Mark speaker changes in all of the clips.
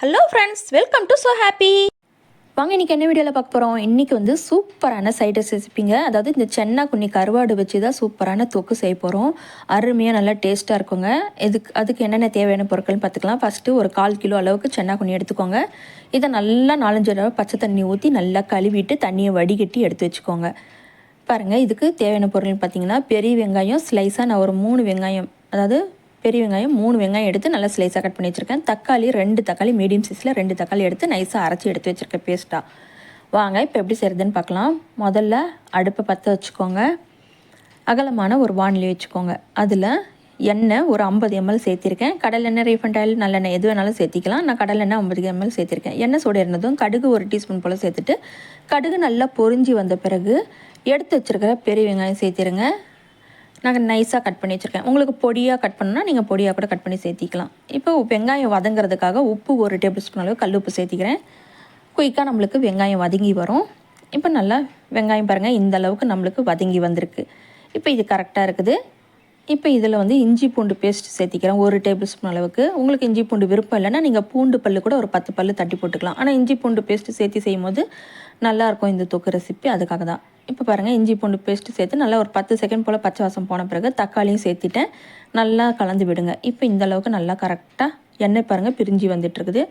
Speaker 1: Hello friends welcome to so happy வாங்க இன்றைக்கி என்ன வீடியோவில் பார்க்க போகிறோம் இன்றைக்கி வந்து சூப்பரான சைட் டிஷ் ரெசிப்பிங்க அதாவது இந்த சென்னா குன்னி கருவாடு வச்சு தான் சூப்பரான தொக்கு செய்ய போகிறோம் அருமையாக நல்லா டேஸ்ட்டாக இருக்குங்க. இதுக்கு அதுக்கு என்னென்ன தேவையான பொருட்கள்னு பார்த்துக்கலாம். ஃபஸ்ட்டு ஒரு கால் கிலோ அளவுக்கு சென்னா குன்னி எடுத்துக்கோங்க. இதை நல்லா நாலஞ்சு தடவை பச்சை தண்ணி ஊற்றி நல்லா கழுவிட்டு தண்ணியை வடிகட்டி எடுத்து வச்சுக்கோங்க. பாருங்கள் இதுக்கு தேவையான பொருள்னு பார்த்தீங்கன்னா பெரிய வெங்காயம் ஸ்லைஸாக நான் ஒரு மூணு வெங்காயம் அதாவது பெரிய வெங்காயம் மூணு வெங்காயம் எடுத்து நல்லா ஸ்லைஸாக கட் பண்ணி வச்சுருக்கேன். தக்காளி ரெண்டு தக்காளி மீடியம் சைஸில் ரெண்டு தக்காளி எடுத்து நைஸாக அரைச்சி எடுத்து வச்சுருக்கேன் பேஸ்ட்டாக வாங்க இப்போ எப்படி செய்கிறதுன்னு பார்க்கலாம். முதல்ல அடுப்பை பற்ற வச்சுக்கோங்க. அகலமான ஒரு வானிலை வச்சுக்கோங்க. அதில் எண்ணெய் ஒரு ஐம்பது எம்எல் சேர்த்திருக்கேன். கடலெண்ணெய் ரீஃபண்ட் ஆயில் நல்லெண்ணெய் எது வேணாலும் சேர்த்திக்கலாம். நான் கடலெண்ணெய் ஐம்பது எம்எல் சேர்த்திருக்கேன். எண்ணெய் சூடு இருந்ததும் கடுகு ஒரு டீஸ்பூன் போல் சேர்த்துட்டு கடுகு நல்லா பொறிஞ்சி வந்த பிறகு எடுத்து வச்சுருக்கிற பெரிய வெங்காயம் சேர்த்திருங்க. நாங்கள் நைஸாக கட் பண்ணி வச்சுருக்கேன். உங்களுக்கு பொடியாக கட் பண்ணணும்னா நீங்கள் பொடியாக கூட கட் பண்ணி சேர்த்திக்கலாம். இப்போ வெங்காயம் வதங்குறதுக்காக உப்பு ஒரு டேபிள் ஸ்பூன் அளவு கல் உப்பு சேர்த்திக்கிறேன். குயிக்காக நம்மளுக்கு வெங்காயம் வதங்கி வரும். இப்போ நல்லா வெங்காயம் பாருங்கள் இந்த அளவுக்கு நம்மளுக்கு வதங்கி வந்திருக்கு. இப்போ இது கரெக்டாக இருக்குது. இப்போ இதில் வந்து இஞ்சி பூண்டு பேஸ்ட் சேர்த்திக்கிறேன். ஒரு டேபிள் ஸ்பூன் அளவுக்கு. உங்களுக்கு இஞ்சி பூண்டு விருப்பம் இல்லைன்னா நீங்கள் பூண்டு பல்லு கூட ஒரு பத்து பல்லு தட்டி போட்டுக்கலாம். ஆனால் இஞ்சி பூண்டு பேஸ்ட்டு சேர்த்து செய்யும் போது நல்லாயிருக்கும் இந்த தொக்கு ரெசிபி அதுக்காக தான். இப்போ பாருங்கள் இஞ்சி பூண்டு பேஸ்ட்டு சேர்த்து நல்லா ஒரு பத்து செகண்ட் போல் பச்சை வாசம் போன பிறகு தக்காளியும் சேர்த்துட்டேன். நல்லா கலந்து விடுங்க. இப்போ இந்த அளவுக்கு நல்லா கரெக்டாக எண்ணெய் பாருங்கள் பிரிஞ்சு வந்துட்டுருக்குது.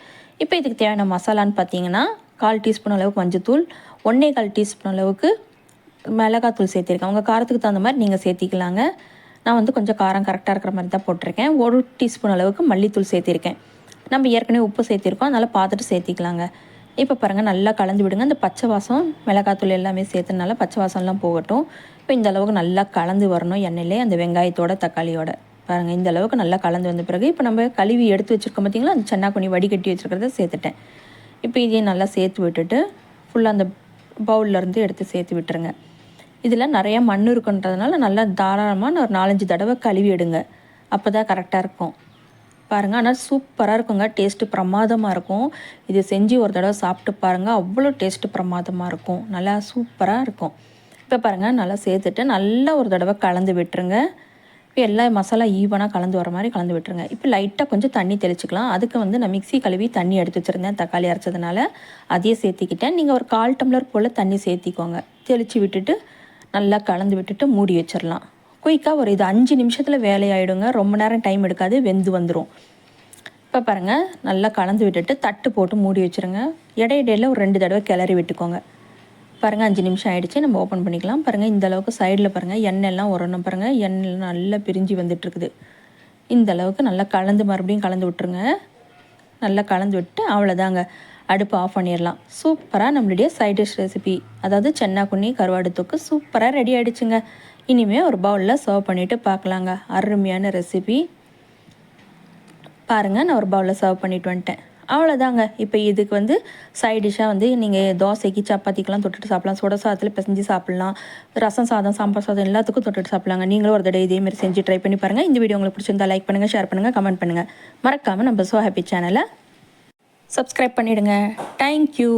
Speaker 1: இப்போ இதுக்கு தேவையான மசாலான்னு பார்த்தீங்கன்னா கால் டீஸ்பூன் அளவுக்கு மஞ்சத்தூள் ஒன்றே கால் டீஸ்பூன் அளவுக்கு மிளகாத்தூள் சேர்த்திருக்கேன். உங்கள் காரத்துக்கு தகுந்த மாதிரி நீங்கள் சேர்த்திக்கலாங்க. நான் வந்து கொஞ்சம் காரம் கரெக்டாக இருக்கிற மாதிரி தான் போட்டிருக்கேன். ஒரு டீஸ்பூன் அளவுக்கு மல்லித்தூள் சேர்த்திருக்கேன். நம்ம ஏற்கனவே உப்பு சேர்த்திருக்கோம். அதனால் பார்த்துட்டு சேர்த்திக்கலாங்க. இப்போ பாருங்கள் நல்லா கலந்து விடுங்க. அந்த பச்சை வாசம் மிளகாத்தூள் எல்லாமே சேர்த்துனால பச்சை வாசம்லாம் போகட்டும். இப்போ இந்த அளவுக்கு நல்லா கலந்து வரணும் எண்ணெயிலே அந்த வெங்காயத்தோட தக்காளியோட. பாருங்கள் இந்த அளவுக்கு நல்லா கலந்து வந்த பிறகு இப்போ நம்ம கழுவி எடுத்து வச்சுருக்கோம் பார்த்திங்களா அந்த சென்னா குனி வடிகட்டி வச்சுருக்கிறத சேர்த்துட்டேன். இப்போ இதையும் நல்லா சேர்த்து விட்டுட்டு ஃபுல்லாக அந்த பவுல்லேருந்து எடுத்து சேர்த்து விட்டுருங்க. இதில் நிறையா மண் இருக்குன்றதுனால நல்லா தாராளமாக ஒரு நாலஞ்சு தடவை கழுவி எடுங்க. அப்போ தான் கரெக்டாக இருக்கும். பாருங்கள் ஆனால் சூப்பராக இருக்குங்க. டேஸ்ட்டு பிரமாதமாக இருக்கும். இது செஞ்சு ஒரு தடவை சாப்பிட்டு பாருங்கள் அவ்வளோ டேஸ்ட்டு பிரமாதமாக இருக்கும். நல்லா சூப்பராக இருக்கும். இப்போ பாருங்கள் நல்லா சேர்த்துட்டு நல்லா ஒரு தடவை கலந்து விட்டுருங்க. இப்போ எல்லா மசாலா ஈவனாக கலந்து வர மாதிரி கலந்து விட்டுருங்க. இப்போ லைட்டாக கொஞ்சம் தண்ணி தெளிச்சிக்கலாம். அதுக்கு வந்து நான் மிக்சி கழுவி தண்ணி எடுத்து வச்சுருந்தேன். தக்காளி அரைச்சதுனால அதையே சேர்த்திக்கிட்டேன். நீங்கள் ஒரு கால் டம்ளர் போல் தண்ணி சேர்த்திக்கோங்க. தெளித்து விட்டுட்டு நல்லா கலந்து விட்டுட்டு மூடி வச்சிடலாம் குயிக்காக ஒரு இது அஞ்சு நிமிஷத்தில் வேலையாயிடுங்க. ரொம்ப நேரம் டைம் எடுக்காது வெந்து வந்துடும் இப்போ பாருங்கள் நல்லா கலந்து விட்டுட்டு தட்டு போட்டு மூடி வச்சுருங்க. இடையிடையில் ஒரு ரெண்டு தடவை கிளறி விட்டுக்கோங்க. பாருங்கள் அஞ்சு நிமிஷம் ஆகிடுச்சு நம்ம ஓப்பன் பண்ணிக்கலாம். பாருங்கள் இந்த அளவுக்கு சைடில் பாருங்கள் எண்ணெய்லாம் உரணும் பாருங்கள் எண்ணெய்லாம் நல்லா பிரிஞ்சு வந்துட்டுருக்குது இந்த அளவுக்கு நல்லா கலந்து மறுபடியும் கலந்து விட்டுருங்க. நல்லா கலந்து விட்டு அவ்வளோதாங்க. அடுப்பு ஆஃப் பண்ணிடலாம். சூப்பராக நம்மளுடைய சைட் டிஷ் ரெசிபி அதாவது சென்னா குன்னி கருவாடு தொக்கு சூப்பராக ரெடி ஆகிடுச்சுங்க இனிமேல் ஒரு பவுலில் சர்வ் பண்ணிவிட்டு பார்க்கலாங்க. அருமையான ரெசிபி பாருங்கள் நான் ஒரு பவுலில் சர்வ் பண்ணிட்டு வந்துட்டேன். அவ்வளோதாங்க இப்போ இதுக்கு வந்து சைட் டிஷ்ஷாக வந்து நீங்கள் தோசைக்கு சப்பாத்திக்கெலாம் தொட்டுட்டு சாப்பிட்லாம். சுட சாதத்தில் பிசைஞ்சு சாப்பிட்லாம். ரசம் சாதம் சாம்பார் சாதம் எல்லாத்துக்கும் தொட்டுட்டு சாப்பிட்லாங்க. நீங்களும் ஒரு தடவை இதேமாரி செஞ்சு ட்ரை பண்ணி பாருங்கள் இந்த வீடியோ உங்களுக்கு பிடிச்சிருந்தா லைக் பண்ணுங்கள் ஷேர் பண்ணுங்கள் கமெண்ட் பண்ணுங்கள் மறக்காமல் நம்ம ஸோ ஹாப்பி சேனலை சப்ஸ்கிரைப் பண்ணிவிடுங்க தேங்க்யூ